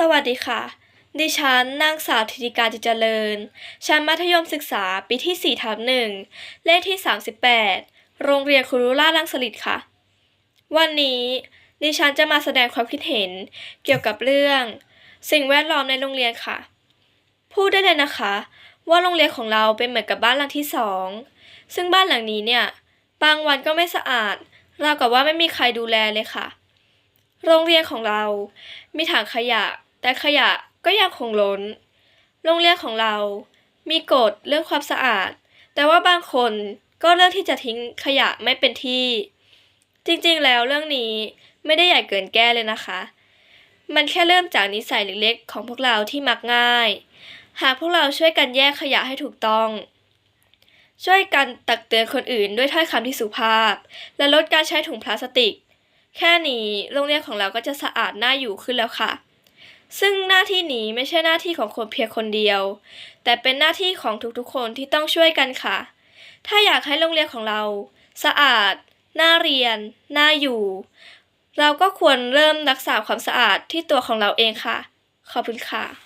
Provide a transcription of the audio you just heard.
สวัสดีค่ะ ดิฉันนางสาวธิติการจิตเจริญ ชั้นมัธยมศึกษาปีที่4ทับหนึ่งเลขที่ 38 โรงเรียนครูล่าลังสลิดค่ะ วันนี้ดิฉันจะมาแสดงความคิดเห็นเกี่ยวกับเรื่อง สิ่งแวดล้อมในโรงเรียนค่ะ พูดได้เลยนะคะ ว่าโรงเรียนของเราเป็นเหมือนกับบ้านหลังที่สองซึ่งบ้านหลังนี้เนี่ย บางวันก็ไม่สะอาดราวกับว่าไม่มีใครดูแลเลยค่ะ โรงเรียนของเรา มีถังขยะ แต่ขยะก็ยังคงล้น โรงเรียนของเรามีกฎเรื่องความสะอาด แต่ว่าบางคนก็เลือกที่จะทิ้งขยะไม่เป็นที่ จริงๆ แล้วเรื่องนี้ไม่ได้ใหญ่เกินแก้เลยนะคะ มันแค่เริ่มจากนิสัยเล็กๆ ของพวกเราที่มักง่าย หากพวกเราช่วยกันแยกขยะให้ถูกต้อง ช่วยกันตักเตือนคนอื่นด้วยถ้อยคำที่สุภาพ และลดการใช้ถุงพลาสติก แค่นี้โรงเรียนของเราก็จะสะอาดน่าอยู่ขึ้นแล้วค่ะ ซึ่งหน้าที่นี้ไม่ใช่หน้าที่ของคนเพียงคนเดียว แต่เป็นหน้าที่ของทุกๆ คนที่ต้องช่วยกันค่ะ ถ้าอยากให้โรงเรียนของเรา สะอาด น่าเรียน น่าอยู่ เราก็ควรเริ่มรักษาความสะอาดที่ตัวของเราเองค่ะ ขอบคุณค่ะ